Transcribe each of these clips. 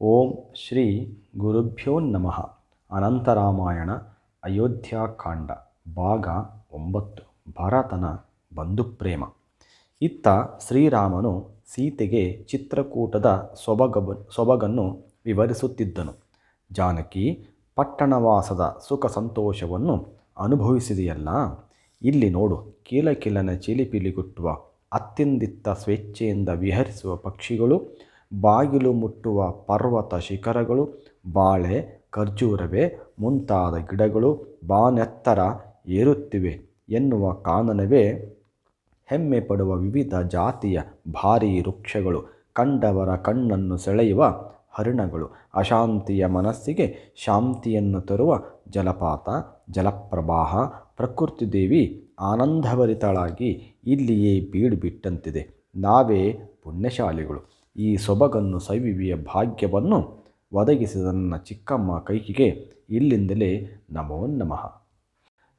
ಓಂ ಶ್ರೀ ಗುರುಭ್ಯೋ ನಮಃ. ಅನಂತರಾಮಾಯಣ ಅಯೋಧ್ಯಾಕಾಂಡ ಭಾಗ ಒಂಬತ್ತು, ಭರತನ ಬಂಧುಪ್ರೇಮ. ಇತ್ತ ಶ್ರೀರಾಮನು ಸೀತೆಗೆ ಚಿತ್ರಕೂಟದ ಸೊಬಗ ಸೊಬಗನ್ನು ವಿವರಿಸುತ್ತಿದ್ದನು. ಜಾನಕಿ, ಪಟ್ಟಣವಾಸದ ಸುಖ ಸಂತೋಷವನ್ನು ಅನುಭವಿಸಿದೆಯಲ್ಲ? ಇಲ್ಲಿ ನೋಡು ಕೀಲಕಿಲನ ಚಿಲಿಪಿಲಿಗುಟ್ಟುವ ಅತ್ತಿಂದಿತ್ತ ಸ್ವೇಚ್ಛೆಯಿಂದ ವಿಹರಿಸುವ ಪಕ್ಷಿಗಳು ಬಾಗಿಲು ಮುಟ್ಟುವ ಪರ್ವತ ಶಿಖರಗಳು, ಬಾಳೆ, ಖರ್ಜೂರವೇ, ಮುಂತಾದ ಗಿಡಗಳು ಬಾನೆತ್ತರ ಏರುತ್ತಿವೆ ಎನ್ನುವ ಕಾನನವೇ. ಹೆಮ್ಮೆ ಪಡುವ ವಿವಿಧ ಜಾತಿಯ ಭಾರೀ ವೃಕ್ಷಗಳು, ಕಂಡವರ ಕಣ್ಣನ್ನು ಸೆಳೆಯುವ ಹರಿಣಗಳು, ಅಶಾಂತಿಯ ಮನಸ್ಸಿಗೆ ಶಾಂತಿಯನ್ನು ತರುವ ಜಲಪಾತ, ಜಲಪ್ರವಾಹ, ಪ್ರಕೃತಿ ದೇವಿ ಆನಂದಭರಿತಳಾಗಿ ಇಲ್ಲಿಯೇ ಬೀಡುಬಿಟ್ಟಂತಿದೆ. ನಾವೇ ಪುಣ್ಯಶಾಲಿಗಳು. ಈ ಸೊಬಗನ್ನು ಸವಿವಿಯ ಭಾಗ್ಯವನ್ನು ಒದಗಿಸಿದ ನನ್ನ ಚಿಕ್ಕಮ್ಮ ಕೈಕಿಗೆ ಇಲ್ಲಿಂದಲೇ ನಮೋ ನಮಃ.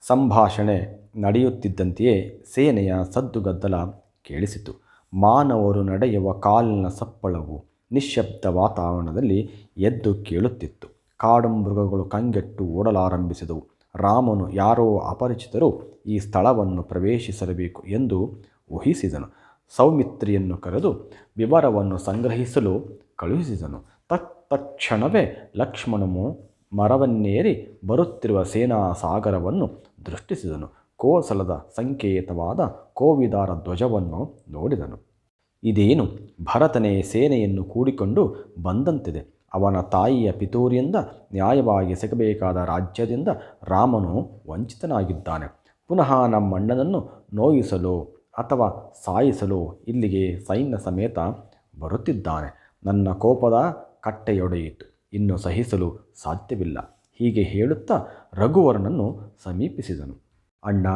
ಸಂಭಾಷಣೆ ನಡೆಯುತ್ತಿದ್ದಂತೆಯೇ ಸೇನೆಯ ಸದ್ದುಗದ್ದಲ ಕೇಳಿಸಿತು. ಮಾನವರು ನಡೆಯುವ ಕಾಲಿನ ಸಪ್ಪಳವು ನಿಶ್ಶಬ್ದ ವಾತಾವರಣದಲ್ಲಿ ಎದ್ದು ಕೇಳುತ್ತಿತ್ತು. ಕಾಡು ಮೃಗಗಳು ಕಂಗೆಟ್ಟು ಓಡಲಾರಂಭಿಸಿದವು. ರಾಮನು ಯಾರೋ ಅಪರಿಚಿತರು ಈ ಸ್ಥಳವನ್ನು ಪ್ರವೇಶಿಸಲಬೇಕು ಎಂದು ಊಹಿಸಿದನು. ಸೌಮಿತ್ರಿಯನ್ನು ಕರೆದು ವಿವರವನ್ನು ಸಂಗ್ರಹಿಸಲು ಕಳುಹಿಸಿದನು. ತತ್ ತಕ್ಷಣವೇ ಲಕ್ಷ್ಮಣನು ಮರವನ್ನೇರಿ ಬರುತ್ತಿರುವ ಸೇನಾ ಸಾಗರವನ್ನು ದೃಷ್ಟಿಸಿದನು. ಕೋಸಲದ ಸಂಕೇತವಾದ ಕೋವಿದಾರ ಧ್ವಜವನ್ನು ನೋಡಿದನು. ಇದೇನು? ಭರತನೇ, ಸೇನೆಯನ್ನು ಕೂಡಿಕೊಂಡು ಬಂದಂತಿದೆ. ಅವನ ತಾಯಿಯ ಪಿತೂರಿಯಿಂದ ನ್ಯಾಯವಾಗಿ ಸಿಗಬೇಕಾದ ರಾಜ್ಯದಿಂದ ರಾಮನು ವಂಚಿತನಾಗಿದ್ದಾನೆ. ಪುನಃ ನಮ್ಮಣ್ಣನನ್ನು ನೋಯಿಸಲು ಅಥವಾ ಸಾಯಿಸಲು ಇಲ್ಲಿಗೆ ಸೈನ್ಯ ಸಮೇತ ಬರುತ್ತಿದ್ದಾನೆ. ನನ್ನ ಕೋಪದ ಕಟ್ಟೆಯೊಡೆಯಿತು. ಇನ್ನು ಸಹಿಸಲು ಸಾಧ್ಯವಿಲ್ಲ. ಹೀಗೆ ಹೇಳುತ್ತಾ ರಘುವರನನ್ನು ಸಮೀಪಿಸಿದನು. ಅಣ್ಣ,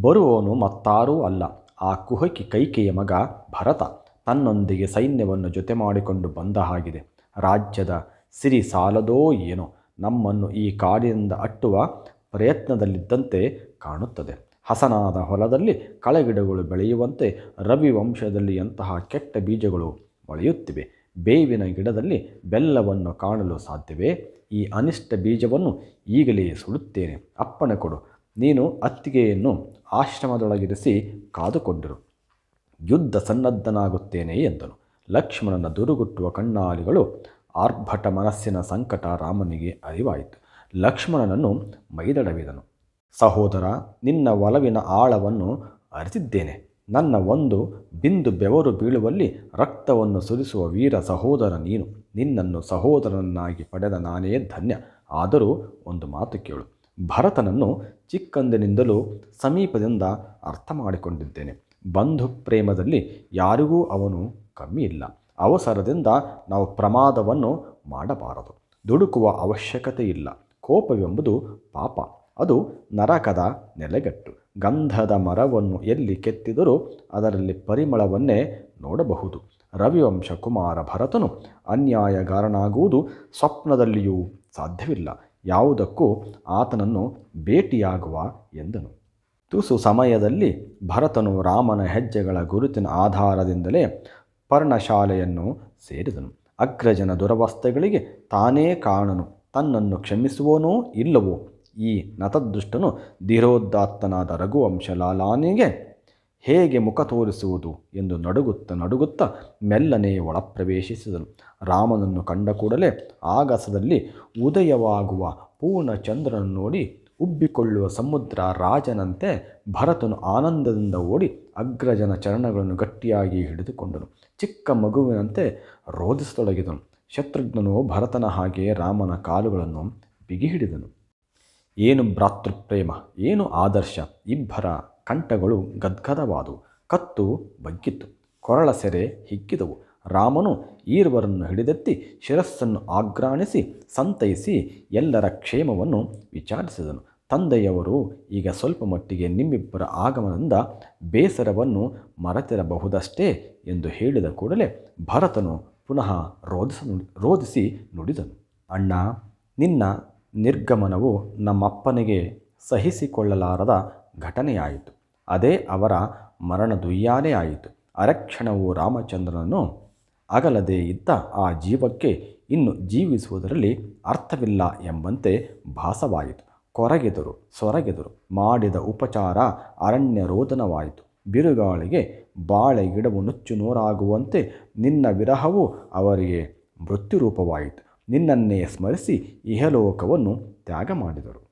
ಬರುವವನು ಮತ್ತಾರೂ ಅಲ್ಲ. ಆ ಕುಹಕಿ ಕೈಕೆಯ ಮಗ ಭರತ ತನ್ನೊಂದಿಗೆ ಸೈನ್ಯವನ್ನು ಜೊತೆ ಮಾಡಿಕೊಂಡು ಬಂದ ಹಾಗಿದೆ. ರಾಜ್ಯದ ಸಿರಿ ಸಾಲದೋ ಏನೋ ನಮ್ಮನ್ನು ಈ ಕಾಡಿನಿಂದ ಅಟ್ಟುವ ಪ್ರಯತ್ನದಲ್ಲಿದ್ದಂತೆ ಕಾಣುತ್ತದೆ. ಹಸನಾದ ಹೊಲದಲ್ಲಿ ಕಳೆಗಿಡಗಳು ಬೆಳೆಯುವಂತೆ ರವಿ ವಂಶದಲ್ಲಿ ಎಂತಹ ಕೆಟ್ಟ ಬೀಜಗಳು ಮೊಳೆಯುತ್ತಿವೆ. ಬೇವಿನ ಗಿಡದಲ್ಲಿ ಬೆಲ್ಲವನ್ನು ಕಾಣಲು ಸಾಧ್ಯವೇ? ಈ ಅನಿಷ್ಟ ಬೀಜವನ್ನು ಈಗಲೇ ಸುಡುತ್ತೇನೆ. ಅಪ್ಪಣೆ ಕೊಡು. ನೀನು ಅತ್ತಿಗೆಯನ್ನು ಆಶ್ರಮದೊಳಗಿರಿಸಿ ಕಾದುಕೊಂಡರು. ಯುದ್ಧ ಸನ್ನದ್ಧನಾಗುತ್ತೇನೆ ಎಂದನು. ಲಕ್ಷ್ಮಣನ ದುರುಗುಟ್ಟುವ ಕಣ್ಣಾಲಿಗಳು ಆರ್ಭಟ ಮನಸ್ಸಿನ ಸಂಕಟ ರಾಮನಿಗೆ ಅರಿವಾಯಿತು. ಲಕ್ಷ್ಮಣನನ್ನು ಮೈದಡವಿದನು. ಸಹೋದರ, ನಿನ್ನ ಒಲವಿನ ಆಳವನ್ನು ಅರಿತಿದ್ದೇನೆ. ನನ್ನ ಒಂದು ಬಿಂದು ಬೆವರು ಬೀಳುವಲ್ಲಿ ರಕ್ತವನ್ನು ಸುರಿಸುವ ವೀರ ಸಹೋದರ ನೀನು. ನಿನ್ನನ್ನು ಸಹೋದರನನ್ನಾಗಿ ಪಡೆದ ನಾನೇ ಧನ್ಯ. ಆದರೂ ಒಂದು ಮಾತು ಕೇಳು. ಭರತನನ್ನು ಚಿಕ್ಕಂದಿನಿಂದಲೂ ಸಮೀಪದಿಂದ ಅರ್ಥ ಮಾಡಿಕೊಂಡಿದ್ದೇನೆ ಬಂಧು ಪ್ರೇಮದಲ್ಲಿ ಯಾರಿಗೂ ಅವನು ಕಮ್ಮಿ ಇಲ್ಲ. ಅವಸರದಿಂದ ನಾವು ಪ್ರಮಾದವನ್ನು ಮಾಡಬಾರದು. ದುಡುಕುವ ಅವಶ್ಯಕತೆ ಇಲ್ಲ ಕೋಪವೆಂಬುದು ಪಾಪ. ಅದು ನರಕದ ನೆಲೆಗಟ್ಟು. ಗಂಧದ ಮರವನ್ನು ಎಲ್ಲಿ ಕೆತ್ತಿದರೂ ಅದರಲ್ಲಿ ಪರಿಮಳವನ್ನೇ ನೋಡಬಹುದು. ರವಿವಂಶ ಕುಮಾರ ಭರತನು ಅನ್ಯಾಯಗಾರನಾಗುವುದು ಸ್ವಪ್ನದಲ್ಲಿಯೂ ಸಾಧ್ಯವಿಲ್ಲ. ಯಾವುದಕ್ಕೂ ಆತನನ್ನು ಭೇಟಿಯಾಗುವ ಎಂದನು. ತುಸು ಸಮಯದಲ್ಲಿ ಭರತನು ರಾಮನ ಹೆಜ್ಜೆಗಳ ಗುರುತಿನ ಆಧಾರದಿಂದಲೇ ಪರ್ಣಶಾಲೆಯನ್ನು ಸೇರಿದನು. ಅಗ್ರಜನ ದುರವಸ್ಥೆಗಳಿಗೆ ತಾನೇ ಕಾಣನು. ತನ್ನನ್ನು ಕ್ಷಮಿಸುವನೋ ಇಲ್ಲವೋ ಈ ನತದೃಷ್ಟನು ಧೀರೋದಾತ್ತನಾದ ರಘುವಂಶ ಲಾಲಾನಿಗೆ ಹೇಗೆ ಮುಖ ತೋರಿಸುವುದು ಎಂದು ನಡುಗುತ್ತ ನಡುಗುತ್ತಾ ಮೆಲ್ಲನೆ ಒಳಪ್ರವೇಶಿಸಿದನು. ರಾಮನನ್ನು ಕಂಡ ಕೂಡಲೇ ಆಗಸದಲ್ಲಿ ಉದಯವಾಗುವ ಪೂರ್ಣ ಚಂದ್ರನನ್ನು ನೋಡಿ ಉಬ್ಬಿಕೊಳ್ಳುವ ಸಮುದ್ರ ರಾಜನಂತೆ ಭರತನು ಆನಂದದಿಂದ ಓಡಿ ಅಗ್ರಜನ ಚರಣಗಳನ್ನು ಗಟ್ಟಿಯಾಗಿ ಹಿಡಿದುಕೊಂಡನು. ಚಿಕ್ಕ ಮಗುವಿನಂತೆ ರೋಧಿಸತೊಡಗಿದನು. ಶತ್ರುಘ್ನನು ಭರತನ ಹಾಗೆ ರಾಮನ ಕಾಲುಗಳನ್ನು ಬಿಗಿ ಹಿಡಿದನು ಏನು ಭ್ರಾತೃಪ್ರೇಮ, ಏನು ಆದರ್ಶ, ಇಬ್ಬರ ಕಂಠಗಳು ಗದ್ಗದವಾದವು, ಕತ್ತು ಬಗ್ಗಿತ್ತು, ಕೊರಳ ಸೆರೆ ಹಿಗ್ಗಿದವು. ರಾಮನು ಈರ್ವರನ್ನು ಹಿಡಿದೆತ್ತಿ ಶಿರಸ್ಸನ್ನು ಆಗ್ರಾಣಿಸಿ ಸಂತೈಸಿ ಎಲ್ಲರ ಕ್ಷೇಮವನ್ನು ವಿಚಾರಿಸಿದನು. ತಂದೆಯವರು ಈಗ ಸ್ವಲ್ಪ ಮಟ್ಟಿಗೆ ನಿಮ್ಮಿಬ್ಬರ ಆಗಮನದಿಂದ ಬೇಸರವನ್ನು ಮರೆತಿರಬಹುದಷ್ಟೇ ಎಂದು ಹೇಳಿದ ಕೂಡಲೇ ಭರತನು ಪುನಃ ರೋಧಿಸ ರೋಧಿಸಿ ನುಡಿದನು. ಅಣ್ಣ, ನಿನ್ನ ನಿರ್ಗಮನವು ನಮ್ಮಪ್ಪನಿಗೆ ಸಹಿಸಿಕೊಳ್ಳಲಾರದ ಘಟನೆಯಾಯಿತು. ಅದೇ ಅವರ ಮರಣದುಯ್ಯಾನೇ ಆಯಿತು. ಅರಕ್ಷಣವು ರಾಮಚಂದ್ರನನ್ನು ಅಗಲದೇ ಇದ್ದ ಆ ಜೀವಕ್ಕೆ ಇನ್ನು ಜೀವಿಸುವುದರಲ್ಲಿ ಅರ್ಥವಿಲ್ಲ ಎಂಬಂತೆ ಭಾಸವಾಯಿತು. ಕೊರಗೆದರು, ಸೊರಗೆದರು ಮಾಡಿದ ಉಪಚಾರ ಅರಣ್ಯ ರೋದನವಾಯಿತು ಬಿರುಗಾಳಿಗೆ ಬಾಳೆ ಗಿಡವು ನುಚ್ಚು ನೋರಾಗುವಂತೆ ನಿನ್ನ ವಿರಹವು ಅವರಿಗೆ ಮೃತ್ಯುರೂಪವಾಯಿತು. ನಿನ್ನನ್ನೇ ಸ್ಮರಿಸಿ ಇಹಲೋಕವನ್ನು ತ್ಯಾಗ ಮಾಡಿದರು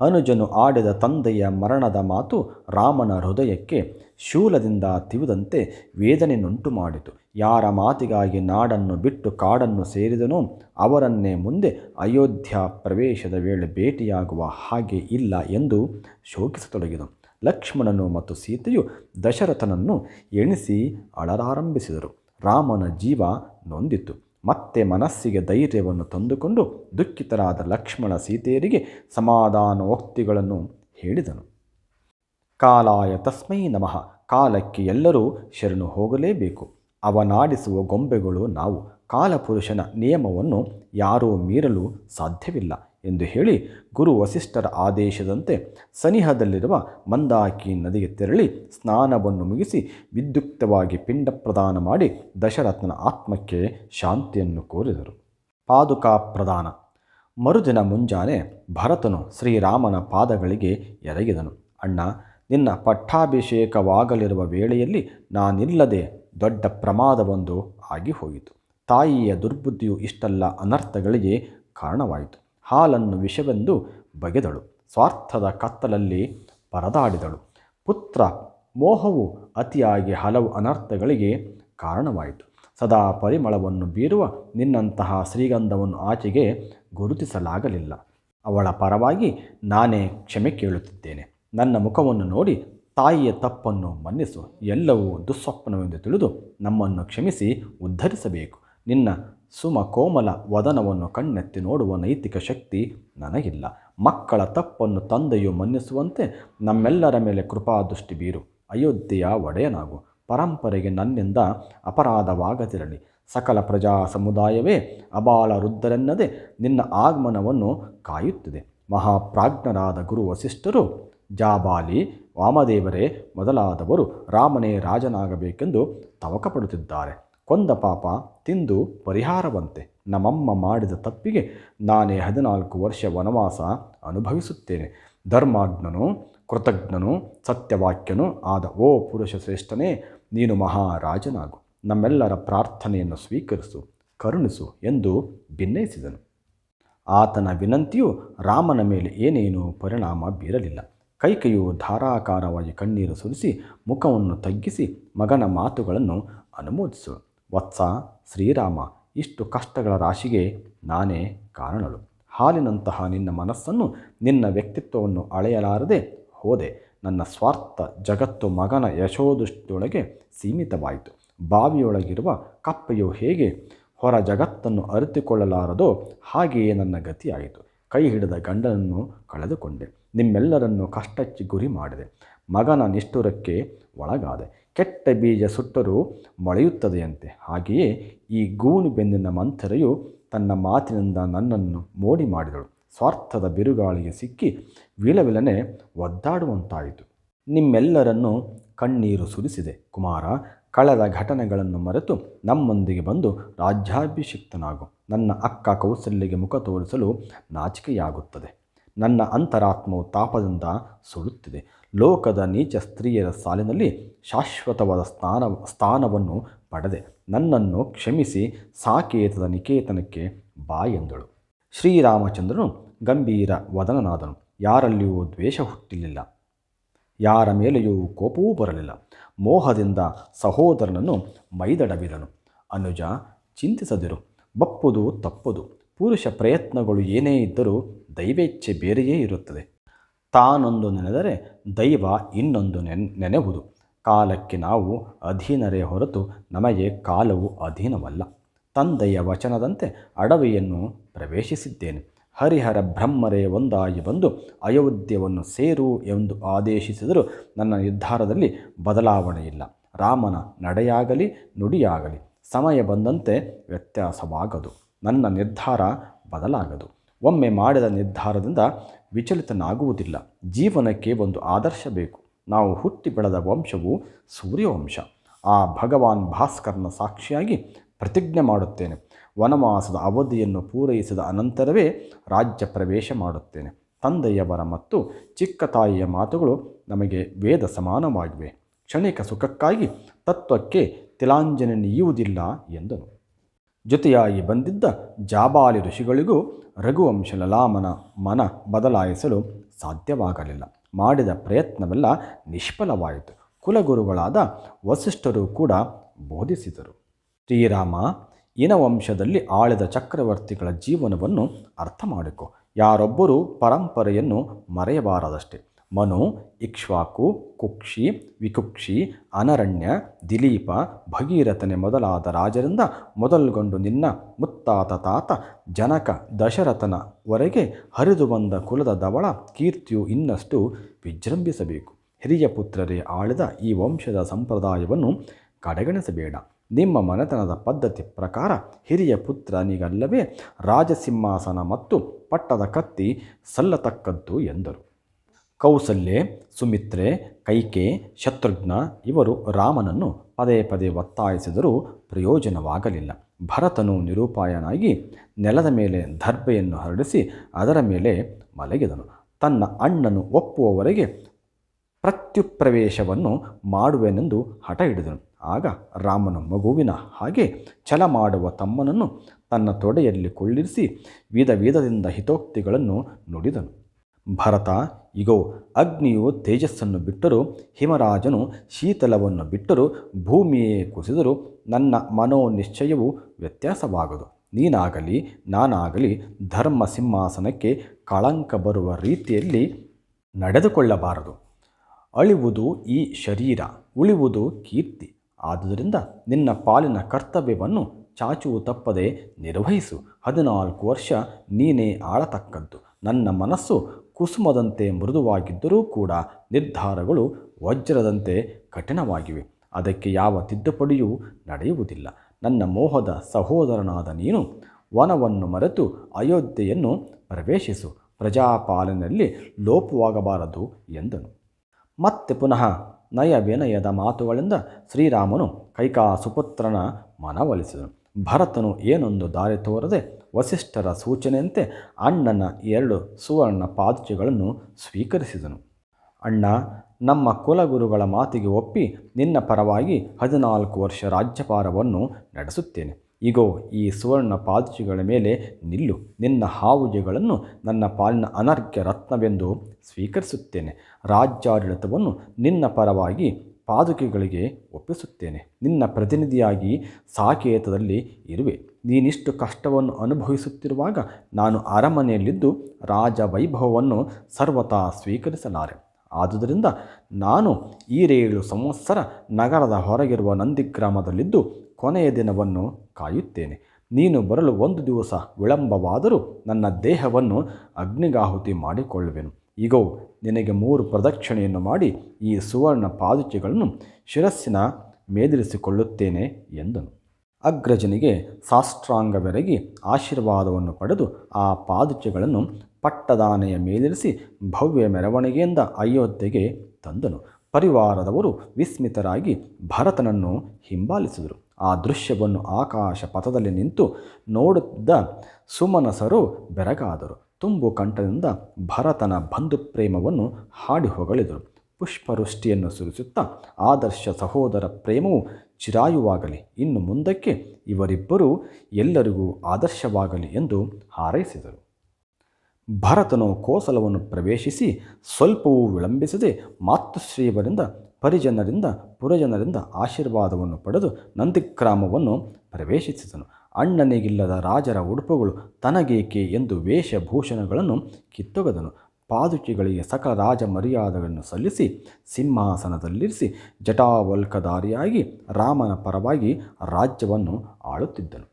ಅನುಜನು ಆಡಿದ ತಂದೆಯ ಮರಣದ ಮಾತು ರಾಮನ ಹೃದಯಕ್ಕೆ ಶೂಲದಿಂದ ತಿವಿದಂತೆ ವೇದನೆಯನ್ನುಂಟು ಮಾಡಿತು ಯಾರ ಮಾತಿಗಾಗಿ ನಾಡನ್ನು ಬಿಟ್ಟು ಕಾಡನ್ನು ಸೇರಿದನೋ ಅವರನ್ನೇ ಮುಂದೆ ಅಯೋಧ್ಯ ಪ್ರವೇಶದ ವೇಳೆ ಭೇಟಿಯಾಗುವ ಹಾಗೆ ಇಲ್ಲ ಎಂದು ಶೋಕಿಸತೊಡಗಿದನು. ಲಕ್ಷ್ಮಣನು ಮತ್ತು ಸೀತೆಯು ದಶರಥನನ್ನು ಎಣಿಸಿ ಅಳಲಾರಂಭಿಸಿದರು. ರಾಮನ ಜೀವ ನೊಂದಿತು. ಮತ್ತೆ ಮನಸ್ಸಿಗೆ ಧೈರ್ಯವನ್ನು ತಂದುಕೊಂಡು ದುಃಖಿತರಾದ ಲಕ್ಷ್ಮಣ ಸೀತೆಯರಿಗೆ ಸಮಾಧಾನೋಕ್ತಿಗಳನ್ನು ಹೇಳಿದನು. ಕಾಲಾಯ ತಸ್ಮೈ ನಮಃ. ಕಾಲಕ್ಕೆ ಎಲ್ಲರೂ ಶರಣು ಹೋಗಲೇಬೇಕು. ಅವನಾಡಿಸುವ ಗೊಂಬೆಗಳು ನಾವು ಕಾಲಪುರುಷನ ನಿಯಮವನ್ನು ಯಾರೂ ಮೀರಲು ಸಾಧ್ಯವಿಲ್ಲ. ಎಂದು ಹೇಳಿ ಗುರು ವಸಿಷ್ಠರ ಆದೇಶದಂತೆ ಸನಿಹದಲ್ಲಿರುವ ಮಂದಾಕಿ ನದಿಗೆ ತೆರಳಿ ಸ್ನಾನವನ್ನು ಮುಗಿಸಿ ವಿದ್ಯುಕ್ತವಾಗಿ ಪಿಂಡ ಪ್ರದಾನ ಮಾಡಿ ದಶರಥನ ಆತ್ಮಕ್ಕೆ ಶಾಂತಿಯನ್ನು ಕೋರಿದರು. ಪಾದುಕಾ ಪ್ರದಾನ. ಮರುದಿನ ಮುಂಜಾನೆ ಭರತನು ಶ್ರೀರಾಮನ ಪಾದಗಳಿಗೆ ಎರಗಿದನು. ಅಣ್ಣ, ನಿನ್ನ ಪಟ್ಟಾಭಿಷೇಕವಾಗಲಿರುವ ವೇಳೆಯಲ್ಲಿ ನಾನಿಲ್ಲದೆ ದೊಡ್ಡ ಪ್ರಮಾದವೊಂದು ಆಗಿ ಹೋಯಿತು. ತಾಯಿಯ ದುರ್ಬುದ್ಧಿಯು ಇಷ್ಟೆಲ್ಲ ಅನರ್ಥಗಳಿಗೆ ಕಾರಣವಾಯಿತು. ಹಾಲನ್ನು ವಿಷವೆಂದು ಬಗೆದಳು. ಸ್ವಾರ್ಥದ ಕತ್ತಲಲ್ಲಿ ಪರದಾಡಿದಳು. ಪುತ್ರ, ಮೋಹವು ಅತಿಯಾಗಿ ಹಲವು ಅನರ್ಥಗಳಿಗೆ ಕಾರಣವಾಯಿತು. ಸದಾ ಪರಿಮಳವನ್ನು ಬೀರುವ ನಿನ್ನಂತಹ ಶ್ರೀಗಂಧವನ್ನು ಆಚೆಗೆ ಗುರುತಿಸಲಾಗಲಿಲ್ಲ. ಅವಳ ಪರವಾಗಿ ನಾನೇ ಕ್ಷಮೆ ಕೇಳುತ್ತಿದ್ದೇನೆ. ನನ್ನ ಮುಖವನ್ನು ನೋಡಿ ತಾಯಿಯ ತಪ್ಪನ್ನು ಮನ್ನಿಸು. ಎಲ್ಲವೂ ದುಸ್ವಪ್ನವೆಂದು ತಿಳಿದು ನಮ್ಮನ್ನು ಕ್ಷಮಿಸಿ ಉದ್ಧರಿಸಬೇಕು. ನಿನ್ನ ಸುಮ ಕೋಮಲ ವದನವನ್ನು ಕಣ್ಣೆತ್ತಿ ನೋಡುವ ನೈತಿಕ ಶಕ್ತಿ ನನಗಿಲ್ಲ. ಮಕ್ಕಳ ತಪ್ಪನ್ನು ತಂದೆಯು ಮನ್ನಿಸುವಂತೆ ನಮ್ಮೆಲ್ಲರ ಮೇಲೆ ಕೃಪಾದೃಷ್ಟಿ ಬೀರು. ಅಯೋಧ್ಯೆಯ ಒಡೆಯನಾಗು. ಪರಂಪರೆಗೆ ನನ್ನಿಂದ ಅಪರಾಧವಾಗದಿರಲಿ. ಸಕಲ ಪ್ರಜಾ ಸಮುದಾಯವೇ ಅಬಾಲ ವೃದ್ಧರೆನ್ನದೆ ನಿನ್ನ ಆಗಮನವನ್ನು ಕಾಯುತ್ತಿದೆ. ಮಹಾಪ್ರಾಜ್ಞರಾದ ಗುರು ವಸಿಷ್ಠರು, ಜಾಬಾಲಿ, ವಾಮದೇವರೇ ಮೊದಲಾದವರು ರಾಮನೇ ರಾಜನಾಗಬೇಕೆಂದು ತವಕಪಡುತ್ತಿದ್ದಾರೆ. ಕೊಂದ ಪಾಪ ತಿಂದು ಪರಿಹಾರವಂತೆ. ನಮ್ಮಮ್ಮ ಮಾಡಿದ ತಪ್ಪಿಗೆ ನಾನೇ ಹದಿನಾಲ್ಕು ವರ್ಷ ವನವಾಸ ಅನುಭವಿಸುತ್ತೇನೆ. ಧರ್ಮಾಜ್ಞನು, ಕೃತಜ್ಞನು, ಸತ್ಯವಾಕ್ಯನು ಆದ ಓ ಪುರುಷ ಶ್ರೇಷ್ಠನೇ, ನೀನು ಮಹಾರಾಜನಾಗು. ನಮ್ಮೆಲ್ಲರ ಪ್ರಾರ್ಥನೆಯನ್ನು ಸ್ವೀಕರಿಸು, ಕರುಣಿಸು ಎಂದು ಭಿನ್ನಯಿಸಿದನು ಆತನ ವಿನಂತಿಯು ರಾಮನ ಮೇಲೆ ಏನೇನೂ ಪರಿಣಾಮ ಬೀರಲಿಲ್ಲ. ಕೈಕೆಯು ಧಾರಾಕಾರವಾಗಿ ಕಣ್ಣೀರು ಸುರಿಸಿ ಮುಖವನ್ನು ತಗ್ಗಿಸಿ ಮಗನ ಮಾತುಗಳನ್ನು ಅನುಮೋದಿಸು. ವತ್ಸ, ಶ್ರೀರಾಮ, ಇಷ್ಟು ಕಷ್ಟಗಳ ರಾಶಿಗೆ ನಾನೇ ಕಾರಣಳು. ಹಾಲಿನಂತಹ ನಿನ್ನ ಮನಸ್ಸನ್ನು ನಿನ್ನ ವ್ಯಕ್ತಿತ್ವವನ್ನು ಅಳೆಯಲಾರದೆ ಹೋದೆ. ನನ್ನ ಸ್ವಾರ್ಥ ಜಗತ್ತು ಮಗನ ಯಶೋದೃಷ್ಟಿಯೊಳಗೆ ಸೀಮಿತವಾಯಿತು. ಬಾವಿಯೊಳಗಿರುವ ಕಪ್ಪೆಯು ಹೇಗೆ ಹೊರ ಜಗತ್ತನ್ನು ಅರಿತುಕೊಳ್ಳಲಾರದೋ ಹಾಗೆಯೇ ನನ್ನ ಗತಿಯಾಯಿತು. ಕೈ ಹಿಡಿದ ಗಂಡನನ್ನು ಕಳೆದುಕೊಂಡೆ. ನಿಮ್ಮೆಲ್ಲರನ್ನು ಕಷ್ಟಕ್ಕೆ ಗುರಿ ಮಾಡಿದೆ. ಮಗನ ನಿಷ್ಠುರಕ್ಕೆ ಒಳಗಾದೆ. ಕೆಟ್ಟ ಬೀಜ ಸುಟ್ಟರೂ ಮೊಳೆಯುತ್ತದೆಯಂತೆ. ಹಾಗೆಯೇ ಈ ಗೂನು ಬೆನ್ನಿನ ಮಂಥರೆಯು ತನ್ನ ಮಾತಿನಿಂದ ನನ್ನನ್ನು ಮೋಡಿ ಮಾಡಿದಳು. ಸ್ವಾರ್ಥದ ಬಿರುಗಾಳಿಗೆ ಸಿಕ್ಕಿ ವಿಲವಿಲನೆ ಒದ್ದಾಡುವಂತಾಯಿತು. ನಿಮ್ಮೆಲ್ಲರನ್ನು ಕಣ್ಣೀರು ಸುರಿಸಿದೆ. ಕುಮಾರ, ಕಳೆದ ಘಟನೆಗಳನ್ನು ಮರೆತು ನಮ್ಮೊಂದಿಗೆ ಬಂದು ರಾಜ್ಯಾಭಿಷಿಕ್ತನಾಗು. ನನ್ನ ಅಕ್ಕ ಕೌಸಲ್ಯಗೆ ಮುಖ ತೋರಿಸಲು ನಾಚಿಕೆಯಾಗುತ್ತದೆ. ನನ್ನ ಅಂತರಾತ್ಮವು ತಾಪದಿಂದ ಸುಡುತ್ತಿದೆ ಲೋಕದ ನೀಚ ಸ್ತ್ರೀಯರ ಸಾಲಿನಲ್ಲಿ ಶಾಶ್ವತವಾದ ಸ್ಥಾನ ಸ್ಥಾನವನ್ನು ಪಡೆದೆ. ನನ್ನನ್ನು ಕ್ಷಮಿಸಿ, ಸಾಕೇತದ ನಿಕೇತನಕ್ಕೆ ಬಾ ಎಂದಳು. ಶ್ರೀರಾಮಚಂದ್ರನು ಗಂಭೀರ ವದನನಾದನು. ಯಾರಲ್ಲಿಯೂ ದ್ವೇಷ ಹುಟ್ಟಿಲಿಲ್ಲ. ಯಾರ ಮೇಲೆಯೂ ಕೋಪವೂ ಬರಲಿಲ್ಲ. ಮೋಹದಿಂದ ಸಹೋದರನನ್ನು ಮೈದಡವಿರನು. ಅನುಜ, ಚಿಂತಿಸದಿರು. ಬಪ್ಪುದು ತಪ್ಪುದು. ಪುರುಷ ಪ್ರಯತ್ನಗಳು ಏನೇ ಇದ್ದರೂ ದೈವೇಚ್ಛೆ ಬೇರೆಯೇ ಇರುತ್ತದೆ. ತಾನೊಂದು ನೆನೆದರೆ ದೈವ ಇನ್ನೊಂದು ನೆನ್ ನೆನೆವುದು ಕಾಲಕ್ಕೆ ನಾವು ಅಧೀನರೇ ಹೊರತು ನಮಗೆ ಕಾಲವು ಅಧೀನವಲ್ಲ. ತಂದೆಯ ವಚನದಂತೆ ಅಡವಿಯನ್ನು ಪ್ರವೇಶಿಸಿದ್ದೇನೆ. ಹರಿಹರ ಬ್ರಹ್ಮರೇ ಒಂದಾಗಿ ಬಂದು ಅಯೋಧ್ಯವನ್ನು ಸೇರು ಎಂದು ಆದೇಶಿಸಿದರೂ ನನ್ನ ನಿರ್ಧಾರದಲ್ಲಿ ಬದಲಾವಣೆಯಿಲ್ಲ. ರಾಮನ ನಡೆಯಾಗಲಿ, ನುಡಿಯಾಗಲಿ, ಸಮಯ ಬಂದಂತೆ ವ್ಯತ್ಯಾಸವಾಗದು. ನನ್ನ ನಿರ್ಧಾರ ಬದಲಾಗದು. ಒಮ್ಮೆ ಮಾಡಿದ ನಿರ್ಧಾರದಿಂದ ವಿಚಲಿತನಾಗುವುದಿಲ್ಲ. ಜೀವನಕ್ಕೆ ಒಂದು ಆದರ್ಶ ಬೇಕು. ನಾವು ಹುಟ್ಟಿ ಬೆಳೆದ ವಂಶವು ಸೂರ್ಯವಂಶ. ಆ ಭಗವಾನ್ ಭಾಸ್ಕರ್ನ ಸಾಕ್ಷಿಯಾಗಿ ಪ್ರತಿಜ್ಞೆ ಮಾಡುತ್ತೇನೆ. ವನವಾಸದ ಅವಧಿಯನ್ನು ಪೂರೈಸಿದ ಅನಂತರವೇ ರಾಜ್ಯ ಪ್ರವೇಶ ಮಾಡುತ್ತೇನೆ. ತಂದೆಯವರ ಮತ್ತು ಚಿಕ್ಕ ತಾಯಿಯ ಮಾತುಗಳು ನಮಗೆ ವೇದ ಸಮಾನವಾಗಿವೆ. ಕ್ಷಣಿಕ ಸುಖಕ್ಕಾಗಿ ತತ್ವಕ್ಕೆ ತಿಲಾಂಜನೆ ನೀಯುವುದಿಲ್ಲ ಎಂದನು. ಜೊತೆಯಾಗಿ ಬಂದಿದ್ದ ಜಾಬಾಲಿ ಋಷಿಗಳಿಗೂ ರಘುವಂಶ ಲಲಾಮನ ಮನ ಬದಲಾಯಿಸಲು ಸಾಧ್ಯವಾಗಲಿಲ್ಲ. ಮಾಡಿದ ಪ್ರಯತ್ನವೆಲ್ಲ ನಿಷ್ಫಲವಾಯಿತು. ಕುಲಗುರುಗಳಾದ ವಸಿಷ್ಠರು ಕೂಡ ಬೋಧಿಸಿದರು. ಶ್ರೀರಾಮ, ಇನವಂಶದಲ್ಲಿ ಆಳಿದ ಚಕ್ರವರ್ತಿಗಳ ಜೀವನವನ್ನು ಅರ್ಥ ಮಾಡಿಕೊ. ಯಾರೊಬ್ಬರೂ ಪರಂಪರೆಯನ್ನು ಮರೆಯಬಾರದಷ್ಟೆ. ಮನು, ಇಕ್ಷ್ವಾಕು, ಕುಕ್ಷಿ, ವಿಕುಕ್ಷಿ, ಅನರಣ್ಯ, ದಿಲೀಪ, ಭಗೀರಥನೆ ಮೊದಲಾದ ರಾಜರಿಂದ ಮೊದಲುಗೊಂಡು ನಿನ್ನ ಮುತ್ತಾತ ತಾತ ಜನಕ ದಶರಥನವರೆಗೆ ಹರಿದು ಬಂದ ಕುಲದ ದವಳ ಕೀರ್ತಿಯು ಇನ್ನಷ್ಟು ವಿಜೃಂಭಿಸಬೇಕು. ಹಿರಿಯ ಪುತ್ರರೇ ಆಳಿದ ಈ ವಂಶದ ಸಂಪ್ರದಾಯವನ್ನು ಕಡೆಗಣಿಸಬೇಡ. ನಿಮ್ಮ ಮನೆತನದ ಪದ್ಧತಿ ಪ್ರಕಾರ ಹಿರಿಯ ಪುತ್ರನಿಗಲ್ಲವೇ ರಾಜಸಿಂಹಾಸನ ಮತ್ತು ಪಟ್ಟದ ಕತ್ತಿ ಸಲ್ಲತಕ್ಕದ್ದು ಎಂದರು. ಕೌಸಲ್ಯೆ, ಸುಮಿತ್ರೆ, ಕೈಕೆ, ಶತ್ರುಘ್ನ ಇವರು ರಾಮನನ್ನು ಪದೇ ಪದೇ ಒತ್ತಾಯಿಸಿದರೂ ಪ್ರಯೋಜನವಾಗಲಿಲ್ಲ. ಭರತನು ನಿರೂಪಾಯನಾಗಿ ನೆಲದ ಮೇಲೆ ದರ್ಬೆಯನ್ನು ಹರಡಿಸಿ ಅದರ ಮೇಲೆ ಮಲಗಿದನು. ತನ್ನ ಅಣ್ಣನು ಒಪ್ಪುವವರೆಗೆ ಪ್ರತ್ಯುಪ್ರವೇಶವನ್ನು ಮಾಡುವೆನೆಂದು ಹಠ ಹಿಡಿದನು. ಆಗ ರಾಮನ ಮಗುವಿನ ಹಾಗೆ ಛಲ ಮಾಡುವ ತಮ್ಮನನ್ನು ತನ್ನ ತೊಡೆಯಲ್ಲಿ ಕೊಳ್ಳಿರಿಸಿ ವಿಧ ವಿಧದಿಂದ ಹಿತೋಕ್ತಿಗಳನ್ನು ನುಡಿದನು. ಭರತ, ಇಗೋ, ಅಗ್ನಿಯು ತೇಜಸ್ಸನ್ನು ಬಿಟ್ಟರೂ, ಹಿಮರಾಜನು ಶೀತಲವನ್ನು ಬಿಟ್ಟರೂ, ಭೂಮಿಯೇ ಕುಸಿದರೂ, ನನ್ನ ಮನೋನಿಶ್ಚಯವು ವ್ಯತ್ಯಾಸವಾಗದು. ನೀನಾಗಲಿ, ನಾನಾಗಲಿ ಧರ್ಮ ಸಿಂಹಾಸನಕ್ಕೆ ಕಳಂಕ ಬರುವ ರೀತಿಯಲ್ಲಿ ನಡೆದುಕೊಳ್ಳಬಾರದು. ಅಳಿವುದು ಈ ಶರೀರ, ಉಳಿವುದು ಕೀರ್ತಿ. ಆದುದರಿಂದ ನಿನ್ನ ಪಾಲಿನ ಕರ್ತವ್ಯವನ್ನು ಚಾಚುವು ತಪ್ಪದೆ ನಿರ್ವಹಿಸು. ಹದಿನಾಲ್ಕು ವರ್ಷ ನೀನೇ ಆಳತಕ್ಕದ್ದು. ನನ್ನ ಮನಸ್ಸು ಕುಸುಮದಂತೆ ಮೃದುವಾಗಿದ್ದರೂ ಕೂಡ ನಿರ್ಧಾರಗಳು ವಜ್ರದಂತೆ ಕಠಿಣವಾಗಿವೆ. ಅದಕ್ಕೆ ಯಾವ ತಿದ್ದುಪಡಿಯೂ ನಡೆಯುವುದಿಲ್ಲ. ನನ್ನ ಮೋಹದ ಸಹೋದರನಾದ ನೀನು ವನವನ್ನು ಮರೆತು ಅಯೋಧ್ಯೆಯನ್ನು ಪ್ರವೇಶಿಸು. ಪ್ರಜಾಪಾಲನೆಯಲ್ಲಿ ಲೋಪವಾಗಬಾರದು ಎಂದನು. ಮತ್ತೆ ಪುನಃ ನಯ ವಿನಯದ ಮಾತುಗಳಿಂದ ಶ್ರೀರಾಮನು ಕೈಕಾ ಸುಪುತ್ರನ ಮನವೊಲಿಸಿದನು. ಭರತನು ಏನೊಂದು ದಾರಿ ತೋರದೆ ವಸಿಷ್ಠರ ಸೂಚನೆಯಂತೆ ಅಣ್ಣನ ಎರಡು ಸುವರ್ಣ ಪಾದಚಗಳನ್ನು ಸ್ವೀಕರಿಸಿದನು. ಅಣ್ಣ, ನಮ್ಮ ಕುಲಗುರುಗಳ ಮಾತಿಗೆ ಒಪ್ಪಿ ನಿನ್ನ ಪರವಾಗಿ ಹದಿನಾಲ್ಕು ವರ್ಷ ರಾಜ್ಯಭಾರವನ್ನು ನಡೆಸುತ್ತೇನೆ. ಈಗೋ ಈ ಸುವರ್ಣ ಪಾದಚಿಗಳ ಮೇಲೆ ನಿಲ್ಲು. ನಿನ್ನ ಹಾವುಜೆಗಳನ್ನು ನನ್ನ ಪಾಲಿನ ಅನರ್ಘ್ಯ ರತ್ನವೆಂದು ಸ್ವೀಕರಿಸುತ್ತೇನೆ. ರಾಜ್ಯಾಡಳಿತವನ್ನು ನಿನ್ನ ಪರವಾಗಿ ಪಾದುಕೆಗಳಿಗೆ ಒಪ್ಪಿಸುತ್ತೇನೆ. ನಿನ್ನ ಪ್ರತಿನಿಧಿಯಾಗಿ ಸಾಕೇತದಲ್ಲಿ ಇರುವೆ. ನೀನಿಷ್ಟು ಕಷ್ಟವನ್ನು ಅನುಭವಿಸುತ್ತಿರುವಾಗ ನಾನು ಅರಮನೆಯಲ್ಲಿದ್ದು ರಾಜ ವೈಭವವನ್ನು ಸರ್ವತಾ ಸ್ವೀಕರಿಸಲಾರೆ. ಆದುದರಿಂದ ನಾನು ಈರೇಳು ಸಂವತ್ಸರ ನಗರದ ಹೊರಗಿರುವ ನಂದಿಗ್ರಾಮದಲ್ಲಿದ್ದು ಕೊನೆಯ ದಿನವನ್ನು ಕಾಯುತ್ತೇನೆ. ನೀನು ಬರಲು ಒಂದು ದಿವಸ ವಿಳಂಬವಾದರೂ ನನ್ನ ದೇಹವನ್ನು ಅಗ್ನಿಗಾಹುತಿ ಮಾಡಿಕೊಳ್ಳುವೆನು. ಈಗ ನಿನಗೆ ಮೂರು ಪ್ರದಕ್ಷಿಣೆಯನ್ನು ಮಾಡಿ ಈ ಸುವರ್ಣ ಪಾದುಕೆಗಳನ್ನು ಶಿರಸ್ಸಿನ ಮೇದಿರಿಸಿಕೊಳ್ಳುತ್ತೇನೆ ಎಂದನು. ಅಗ್ರಜನಿಗೆ ಸಾಷ್ಟ್ರಾಂಗವೆರಗಿ ಆಶೀರ್ವಾದವನ್ನು ಪಡೆದು ಆ ಪಾದುಕೆಗಳನ್ನು ಪಟ್ಟದಾನೆಯ ಮೇಲಿರಿಸಿ ಭವ್ಯ ಮೆರವಣಿಗೆಯಿಂದ ಅಯೋಧ್ಯೆಗೆ ತಂದನು. ಪರಿವಾರದವರು ವಿಸ್ಮಿತರಾಗಿ ಭರತನನ್ನು ಹಿಂಬಾಲಿಸಿದರು. ಆ ದೃಶ್ಯವನ್ನು ಆಕಾಶ ಪಥದಲ್ಲಿ ನಿಂತು ನೋಡುತ್ತಿದ್ದ ಸುಮನಸರು ಬೆರಗಾದರು. ತುಂಬು ಕಂಠದಿಂದ ಭರತನ ಬಂಧು ಪ್ರೇಮವನ್ನು ಹಾಡಿ ಹೊಗಳಿದರು. ಪುಷ್ಪವೃಷ್ಟಿಯನ್ನು ಸುರಿಸುತ್ತಾ ಆದರ್ಶ ಸಹೋದರ ಪ್ರೇಮವು ಚಿರಾಯುವಾಗಲಿ. ಇನ್ನು ಮುಂದಕ್ಕೆ ಇವರಿಬ್ಬರು ಎಲ್ಲರಿಗೂ ಆದರ್ಶವಾಗಲಿ ಎಂದು ಹಾರೈಸಿದರು. ಭರತನು ಕೋಸಲವನ್ನು ಪ್ರವೇಶಿಸಿ ಸ್ವಲ್ಪವೂ ವಿಳಂಬಿಸದೆ ಮಾತೃಶ್ರೀವರಿಂದ ಪರಿಜನರಿಂದ, ಪುರಜನರಿಂದ ಆಶೀರ್ವಾದವನ್ನು ಪಡೆದು ನಂದಿಗ್ರಾಮವನ್ನು ಪ್ರವೇಶಿಸಿದನು. ಅಣ್ಣನಿಗಿಲ್ಲದ ರಾಜರ ಉಡುಪುಗಳು ತನಗೇಕೆ ಎಂದು ವೇಷಭೂಷಣಗಳನ್ನು ಕಿತ್ತೊಗೆದನು. ಪಾದುಕೆಗಳಿಗೆ ಸಕಲ ರಾಜ ಮರ್ಯಾದೆಗಳನ್ನು ಸಲ್ಲಿಸಿ, ಸಿಂಹಾಸನದಲ್ಲಿರಿಸಿ, ಜಟಾವಲ್ಕಧಾರಿಯಾಗಿ ರಾಮನ ಪರವಾಗಿ ರಾಜ್ಯವನ್ನು ಆಳುತ್ತಿದ್ದನು.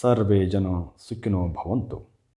ಸರ್ವೇ ಜನ ಸುಖಿನೋ ಭವಂತು.